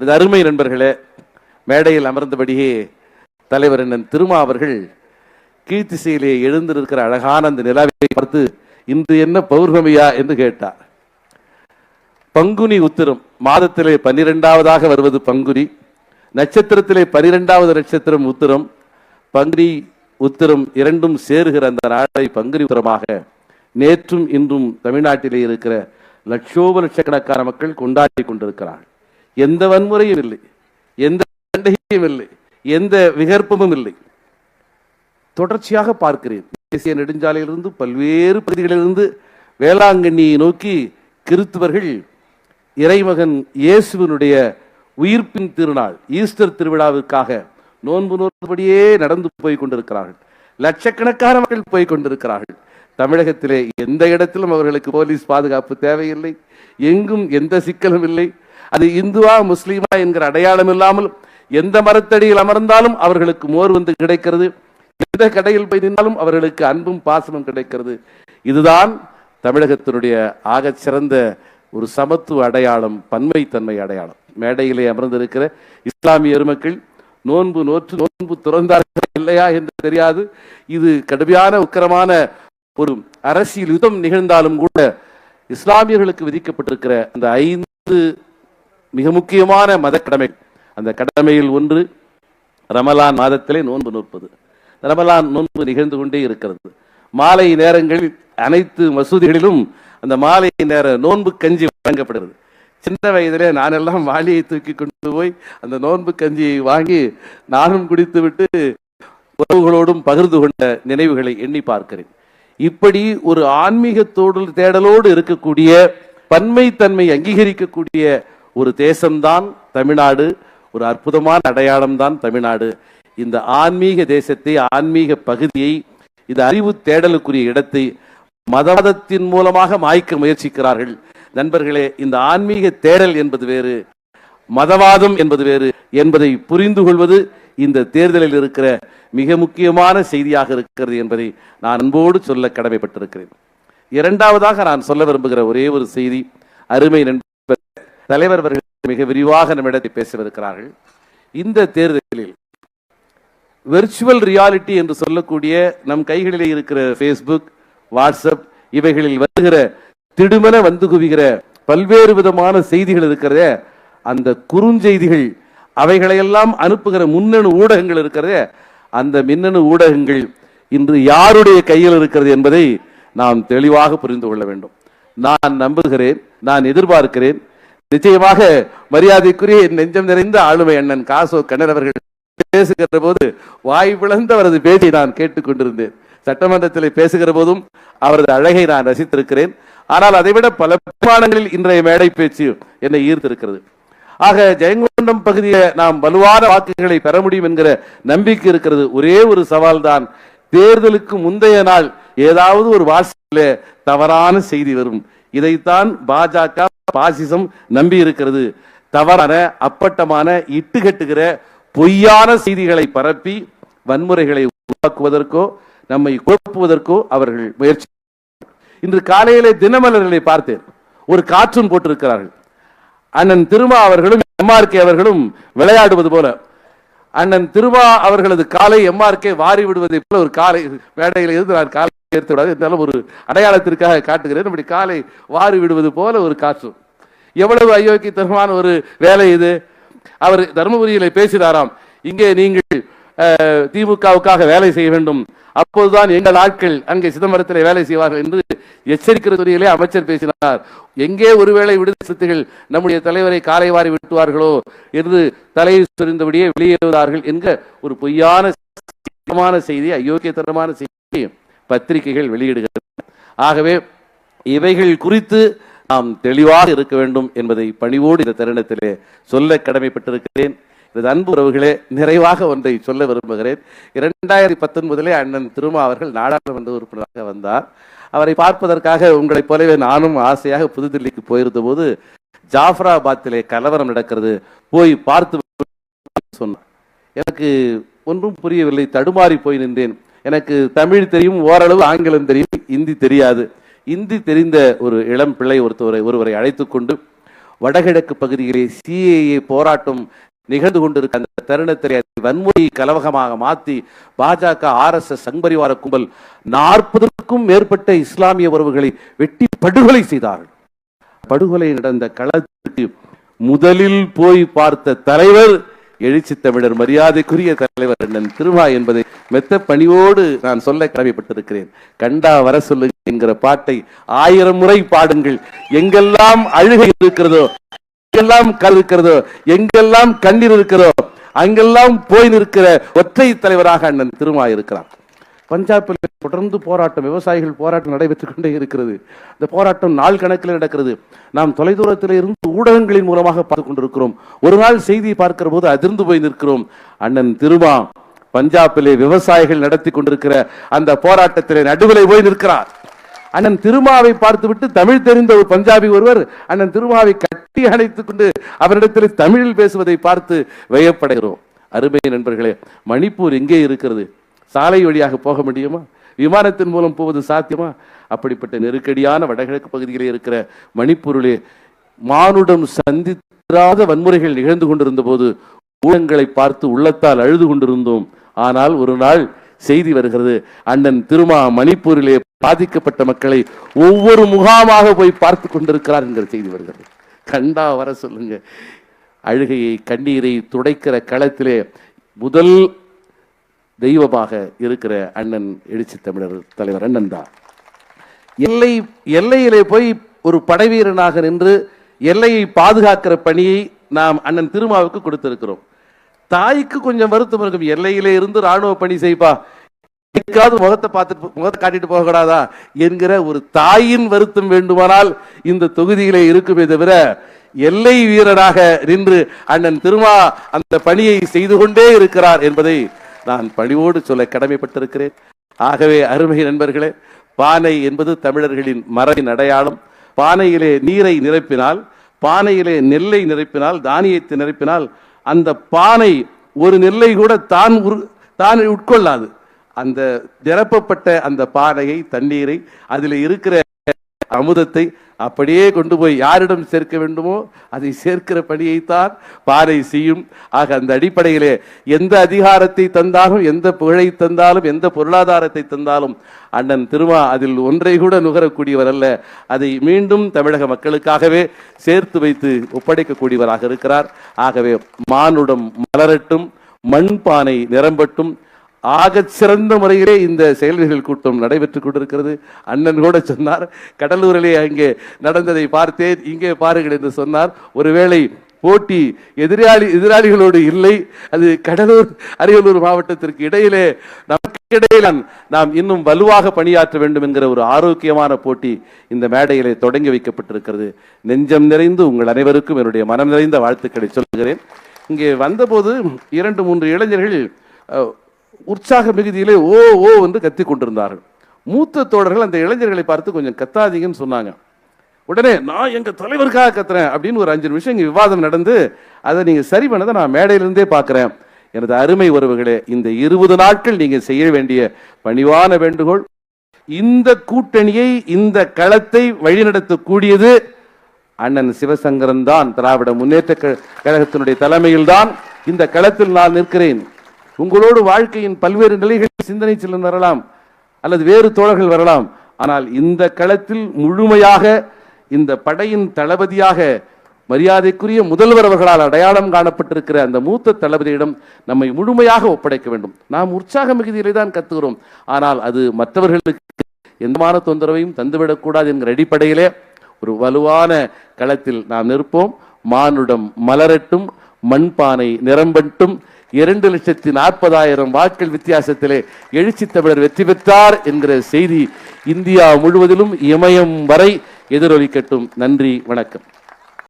இது அருமை நண்பர்களே மேடையில் அமர்ந்தபடியே தலைவர் அண்ணன் திருமா அவர்கள் கீழ்த்திசையிலே எழுந்திருக்கிற அழகான அந்த நிலாவை பார்த்து இன்று என்ன பௌர்ணமியா? என்று கேட்டார். பங்குனி உத்திரம் மாதத்திலே பன்னிரெண்டாவதாக வருவது பங்குனி நட்சத்திரத்திலே பனிரெண்டாவது நட்சத்திரம் உத்திரம் பங்குனி உத்திரம் இரண்டும் சேருகிற அந்த நாளை பங்குனி உத்திரமாக நேற்றும் இன்றும் தமிழ்நாட்டிலே இருக்கிற லட்சோப லட்சக்கணக்கான மக்கள் கொண்டாடி கொண்டிருக்கிறார்கள். எந்த வன்முறையும் இல்லை. எந்த சண்டையும் இல்லை. எந்த விகற்பமும் இல்லை. தொடர்ச்சியாக பார்க்கிறேன். தேசிய நெடுஞ்சாலையிலிருந்து பல்வேறு பகுதிகளிலிருந்து வேளாங்கண்ணியை நோக்கி கிறித்துவர்கள் இறைமகன் இயேசுவினுடைய உயிர்ப்பின் திருநாள் ஈஸ்டர் திருவிழாவிற்காக நோன்பு நோன்படியே நடந்து போய் கொண்டிருக்கிறார்கள். லட்சக்கணக்கான மக்கள் போய் கொண்டிருக்கிறார்கள். தமிழகத்திலே எந்த இடத்திலும் அவர்களுக்கு போலீஸ் பாதுகாப்பு தேவையில்லை. எங்கும் எந்த சிக்கலும் இல்லை. அது இந்துவா முஸ்லீமா என்கிற அடையாளம் இல்லாமல் எந்த மரத்தடியில் அமர்ந்தாலும் அவர்களுக்கு மோர் வந்து கிடைக்கிறது. எந்த கடையில் போய் நின்றாலும் அவர்களுக்கு அன்பும் பாசமும் கிடைக்கிறது. இதுதான் தமிழகத்தினுடைய ஆகச் சிறந்த ஒரு சமத்துவ அடையாளம் பன்மைத்தன்மை அடையாளம். மேடையிலே அமர்ந்திருக்கிற இஸ்லாமிய எருமக்கள் நோன்பு நோற்று நோன்பு துறந்தார்கள் இல்லையா என்று தெரியாது. இது கடுமையான உக்கிரமான ஒரு அரசியல் யுத்தம் நிகழ்ந்தாலும் கூட இஸ்லாமியர்களுக்கு விதிக்கப்பட்டிருக்கிற அந்த ஐந்து மிக முக்கியமான மத கடமை. அந்த கடமையில் ஒன்று ரமலான் மாதத்திலே நோன்பு நோற்பது. ரமலான் நோன்பு நிகழ்ந்து கொண்டே இருக்கிறது. மாலை நேரங்களில் அனைத்து மசூதிகளிலும் அந்த மாலை நேர நோன்பு கஞ்சி வழங்கப்படுகிறது. சின்ன வயதிலே நானெல்லாம் வாளியை தூக்கி கொண்டு போய் அந்த நோன்பு கஞ்சியை வாங்கி நானும் குடித்து விட்டு உறவுகளோடும் பகிர்ந்து கொண்ட நினைவுகளை எண்ணி பார்க்கிறேன். இப்படி ஒரு ஆன்மீகத்தோடு தேடலோடு இருக்கக்கூடிய பன்மைத்தன்மை அங்கீகரிக்கக்கூடிய ஒரு தேசம்தான் தமிழ்நாடு ஒரு அற்புதமான அடையாளம் தான் தமிழ்நாடு. இந்த ஆன்மீக தேசத்தை ஆன்மீக பகுதியை இந்த அறிவு தேடலுக்குரிய இடத்தை மதவாதத்தின் மூலமாக மாய்க்க முயற்சிக்கிறார்கள். நண்பர்களே இந்த ஆன்மீக தேடல் என்பது வேறு மதவாதம் என்பது வேறு என்பதை புரிந்து கொள்வது இந்த தேர்தலில் இருக்கிற மிக முக்கியமான செய்தியாக இருக்கிறது என்பதை நான் அன்போடு சொல்ல கடமைப்பட்டிருக்கிறேன். இரண்டாவதாக நான் சொல்ல விரும்புகிற ஒரே ஒரு செய்தி அருமை நண்பர் தலைவர் அவர்கள் மிக விரிவாக நம்மிடத்தை பேசவிருக்கிறார்கள் இந்த தேர்தலில் வெர்ச்சுவல் ரியாலிட்டி என்று சொல்லக்கூடிய நம் கைகளிலே இருக்கிற ஃபேஸ்புக் வாட்ஸ்அப் இவைகளில் வருகிற திடுமென வந்து குவிகிற பல்வேறு விதமான செய்திகள் இருக்கிறதே அந்த குறுஞ்செய்திகள் அவைகளையெல்லாம் அனுப்புகிற முன்னணு ஊடகங்கள் இருக்கிறதே அந்த மின்னணு ஊடகங்கள் இன்று யாருடைய கையில் இருக்கிறது என்பதை நாம் தெளிவாக புரிந்து கொள்ள வேண்டும். நான் நம்புகிறேன் நான் எதிர்பார்க்கிறேன் நிச்சயமாக மரியாதைக்குரிய என் நெஞ்சம் நிறைந்த ஆளுமை அண்ணன் காசோ கண்ணன் அவர்கள் பேசுகிற போது வாய் பிளந்த அவரது பேச்சை நான் கேட்டுக்கொண்டிருந்தேன் சட்டமன்றத்தில் பேசுகிற போதும் அவரது அழகை நான் ரசித்திருக்கிறேன். ஆனால் அதைவிட பல பிரமாணங்களில் இன்றைய மேடை பேச்சு என்னை ஈர்த்திருக்கிறது. ஆக ஜெயங்கொண்டம் பகுதியை நாம் வலுவான வாக்குகளை பெற முடியும் என்கிற நம்பிக்கை இருக்கிறது. ஒரே ஒரு சவால் தான் தேர்தலுக்கு முந்தைய நாள் ஏதாவது ஒரு வாட்ஸ்அப்ல தவறான செய்தி வரும். இதைத்தான் பாஜக பாசிசம் நம்பி இருக்கிறது தவறான அப்பட்டமான இட்டுகட்டுகிற பொய்யான செய்திகளை பரப்பி வன்முறைகளை உருவாக்குவதற்கோ நம்மை குழப்புவதற்கோ அவர்கள் முயற்சி இன்று காலையிலே தினமலர்களை பார்த்தேன். ஒரு காற்றும் போட்டிருக்கிறார்கள். அண்ணன் திருமா அவர்களும் எம்ஆர்கே அவர்களும் விளையாடுவது போல. அண்ணன் திருமா அவர்களது காலை எம்ஆர்கே வாரி விடுவதை போல ஒரு காலை மேடையில் இருந்து நான் காலை சேர்த்து விடாது இருந்தாலும் ஒரு அடையாளத்திற்காக காட்டுகிறேன். இப்படி காலை வாரி விடுவது போல ஒரு காற்று. எவ்வளவு அயோக்கியத்தனமான ஒரு வேலை இது. அவர் தருமபுரியில பேசினாராம். இங்கே நீங்கள் திமுகவுக்காக வேலை செய்ய வேண்டும். அப்போதுதான் எங்கள் ஆட்கள் அங்கே சிதம்பரத்தில் வேலை செய்வார்கள் என்று எச்சரிக்கிற துறையிலே அமைச்சர் பேசினார். எங்கே ஒருவேளை விடுதலை சித்துகள் நம்முடைய தலைவரை காலை வாரி விட்டுவார்களோ என்று தலையை சொரிந்தபடியே வெளியேறுவார்கள் என்க ஒரு பொய்யான செய்தி அயோக்கியத்தனமான செய்தி. பத்திரிகைகள் வெளியிடுகிறது ஆகவே இவைகள் குறித்து நாம் தெளிவாக இருக்க வேண்டும் என்பதை பணிவோடு இந்த தருணத்திலே சொல்ல கடமைப்பட்டிருக்கிறேன். எனது அன்பு உறவுகளே நிறைவாக ஒன்றை சொல்ல விரும்புகிறேன். இரண்டாயிரத்தி பத்தொன்பதிலே அண்ணன் திருமா அவர்கள் நாடாளுமன்ற உறுப்பினராக வந்தார். அவரை பார்ப்பதற்காக உங்களைப் போலவே நானும் ஆசையாக புதுதில்லிக்கு போயிருந்த போது ஜாஃபராபாத்திலே கலவரம் நடக்கிறது போய் பார்த்து சொன்னார். எனக்கு ஒன்றும் புரியவில்லை தடுமாறி போய் நின்றேன். எனக்கு தமிழ் தெரியும் ஓரளவு ஆங்கிலம் தெரியும் இந்தி தெரியாது. இந்தி தெரிந்த ஒரு இளம் பிள்ளை ஒருத்தவரை ஒருவரை அழைத்து கொண்டு வடகிழக்கு பகுதியிலே சிஏஏ போராட்டம் நிகழ்ந்து கொண்டிருக்க அந்த தருணத்திலே அதை வன்முறை கலவகமாக மாற்றி பாஜக ஆர்எஸ்எஸ் சங்பரிவார கும்பல் நாற்பதற்கும் மேற்பட்ட இஸ்லாமிய உறவுகளை வெட்டி படுகொலை செய்தார்கள். படுகொலை நடந்த களத்திற்கு முதலில் போய் பார்த்த தலைவர் எழுச்சி தமிழர் மரியாதைக்குரிய தலைவர் அண்ணன் திருவா என்பதை மெத்த பணியோடு நான் சொல்ல கடமைப்பட்டிருக்கிறேன். கண்டா வர சொல்லு என்கிற பாட்டை ஆயிரம் முறை பாடுங்கள். எங்கெல்லாம் அழுகை இருக்கிறதோ எங்கெல்லாம் கல் இருக்கிறதோ எங்கெல்லாம் கண்ணீர் இருக்கிறதோ அங்கெல்லாம் போய் நிற்கிற ஒற்றை தலைவராக அண்ணன் திருமா இருக்கிறார். பஞ்சாபில் தொடர்ந்து போராட்டம் விவசாயிகள் போராட்டம் நடைபெற்றுக் கொண்டே இருக்கிறது. இந்த போராட்டம் நாள் கணக்கில் நடக்கிறது. நாம் தொலைதூரத்தில் இருந்து ஊடகங்களின் மூலமாக பார்த்து கொண்டிருக்கிறோம். ஒரு நாள் செய்தி பார்க்கிற போது அதிர்ந்து போய் நிற்கிறோம். அண்ணன் திருமா பஞ்சாபிலே விவசாயிகள் நடத்தி கொண்டிருக்கிற அந்த போராட்டத்திலே நடுவிலே போய் நிற்கிறார். அண்ணன் திருமாவை பார்த்துவிட்டு தமிழ் தெரிந்த ஒரு பஞ்சாபி ஒருவர் அண்ணன் திருமாவை கட்டி அணைத்துக் கொண்டு அவரிடத்தில் தமிழில் பேசுவதை பார்த்து வியப்படைகிறோம். அருமை நண்பர்களே மணிப்பூர் எங்கே இருக்கிறது? சாலை வழியாக போக முடியுமா? விமானத்தின் மூலம் போவது சாத்தியமா? அப்படிப்பட்ட நெருக்கடியான வடகிழக்கு பகுதியிலே இருக்கிற மணிப்பூரிலே மானுடம் சந்தித்திராத வன்முறைகள் நிகழ்ந்து கொண்டிருந்த போது ஊழங்களை பார்த்து உள்ளத்தால் அழுது கொண்டிருந்தோம். ஆனால் ஒரு நாள் செய்தி வருகிறது. அண்ணன் திருமா மணிப்பூரிலே பாதிக்கப்பட்ட மக்களை ஒவ்வொரு முகாமாக போய் பார்த்து கொண்டிருக்கிறார் என்கிற செய்தி வருகிறது. கண்டா வர சொல்லுங்க. அழுகையை கண்ணீரை துடைக்கிற களத்திலே முதல் தெய்வமாக இருக்கிற அண்ணன் எழுச்சி தமிழர் தலைவர் அண்ணன் தான் எல்லை எல்லையிலே போய் ஒரு படைவீரனாக நின்று எல்லையை பாதுகாக்கிற பணியை நாம் அண்ணன் திருமாவுக்கு கொடுத்திருக்கிறோம். தாய்க்கு கொஞ்சம் வருத்தம் இருக்கும். எல்லையிலே இருந்து ராணுவ பணி செய்ப்பா. எதுக்காவது முகத்தை பார்த்துட்டு முகத்தை காட்டிட்டு போகக்கூடாதா? என்கிற ஒரு தாயின் வருத்தம் வேண்டுமானால் இந்த தொகுதியிலே இருக்குமே தவிர எல்லை வீரராக நின்று அண்ணன் திருமா அந்த பணியை செய்து கொண்டே இருக்கிறார் என்பதை நான் பணிவோடு சொல்ல கடமைப்பட்டிருக்கிறேன். ஆகவே அருமை நண்பர்களே பானை என்பது தமிழர்களின் மரபின் அடையாளம். பானையிலே நீரை நிரப்பினால் பானையிலே நெல்லை நிரப்பினால் தானியத்தை நிரப்பினால் அந்த பானை ஒரு நெல்லை கூட தான் உரு- தான் உட்கொள்ளாது. அந்த நிரப்பப்பட்ட அந்த பானையை தண்ணீரை அதில் இருக்கிற அமுதத்தை அப்படியே கொண்டு போய் யாரிடம் சேர்க்க வேண்டுமோ அதை சேர்க்கிற பணியைத்தான் பாறை செய்யும். ஆக அந்த அடிப்படையிலே எந்த அதிகாரத்தை தந்தாலும் எந்த புகழை தந்தாலும் எந்த பொருளாதாரத்தை தந்தாலும் அண்ணன் திருமா அதில் ஒன்றை கூட நுகரக்கூடியவர் அல்ல. அதை மீண்டும் தமிழக மக்களுக்காகவே சேர்த்து வைத்து ஒப்படைக்கக்கூடியவராக இருக்கிறார். ஆகவே மானுடம் மலரட்டும் மண்பானை நிரம்பட்டும் ஆக சிறந்த முறையிலே இந்த செயல்கள் கூட்டம் நடைபெற்றுக் கொண்டிருக்கிறது. அண்ணன் கூட சொன்னார் கடலூரிலே அங்கே நடந்ததை பார்த்தேன் இங்கே பாருங்கள் என்று சொன்னார். ஒருவேளை போட்டி எதிராளி எதிராளிகளோடு இல்லை அது கடலூர் அரியலூர் மாவட்டத்திற்கு இடையிலே நமக்கு இடையில நாம் இன்னும் வலுவாக பணியாற்ற வேண்டும் என்கிற ஒரு ஆரோக்கியமான போட்டி இந்த மேடையிலே தொடங்கி வைக்கப்பட்டிருக்கிறது. நெஞ்சம் நிறைந்து உங்கள் அனைவருக்கும் என்னுடைய மனம் நிறைந்த வாழ்த்துக்களை சொல்கிறேன். இங்கே வந்தபோது இரண்டு மூன்று இளைஞர்கள் உற்சாக மிகுதியிலே ஓ ஓ என்று கத்தி கொண்டிருந்தார்கள். மூத்த தோழர்கள் அந்த இளைஞர்களை பார்த்து கொஞ்சம் கத்தாதீங்கன்னு சொன்னாங்க. உடனே நான் எங்கள் தலைவருக்காக கத்துறேன் அப்படின்னு ஒரு அஞ்சு நிமிஷம் இங்கே விவாதம் நடந்து அதை நீங்கள் சரி பண்ணதை நான் மேடையிலிருந்தே பார்க்குறேன். எனது அருமை உறவுகளே இந்த இருபது நாட்கள் நீங்கள் செய்ய வேண்டிய பணிவான வேண்டுகோள் இந்த கூட்டணியை இந்த களத்தை வழிநடத்தக்கூடியது அண்ணன் சிவசங்கரன் தான். திராவிட முன்னேற்ற க- கழகத்தினுடைய தலைமையில் தான் இந்த களத்தில் நான் நிற்கிறேன். உங்களோடு வாழ்க்கையின் பல்வேறு நிலைகளில் சிந்தனை செல்லும் வரலாம் அல்லது வேறு தோழர்கள் வரலாம். ஆனால் இந்த களத்தில் முழுமையாக இந்த படையின் தளபதியாக மரியாதைக்குரிய முதல்வர் அவர்களால் அடையாளம் காணப்பட்டிருக்கிற அந்த மூத்த தளபதியிடம் நம்மை முழுமையாக ஒப்படைக்க வேண்டும். நாம் உற்சாக மிகுதியிலே தான் கத்துகிறோம். ஆனால் அது மற்றவர்களுக்கு எந்தமான தொந்தரவையும் தந்துவிடக்கூடாது என்கிற அடிப்படையிலே ஒரு வலுவான களத்தில் நாம் நிற்போம். மானுடம் மலரட்டும் மண்பானை நிரம்பட்டும். இரண்டு லட்சத்தி நாற்பதாயிரம் வாக்கள் வித்தியாசத்திலே எழுச்சி தமிழர் வெற்றி பெற்றார் என்கிற செய்தி இந்தியா முழுவதிலும் இமயம் வரை எதிரொலிக்கட்டும். நன்றி வணக்கம்.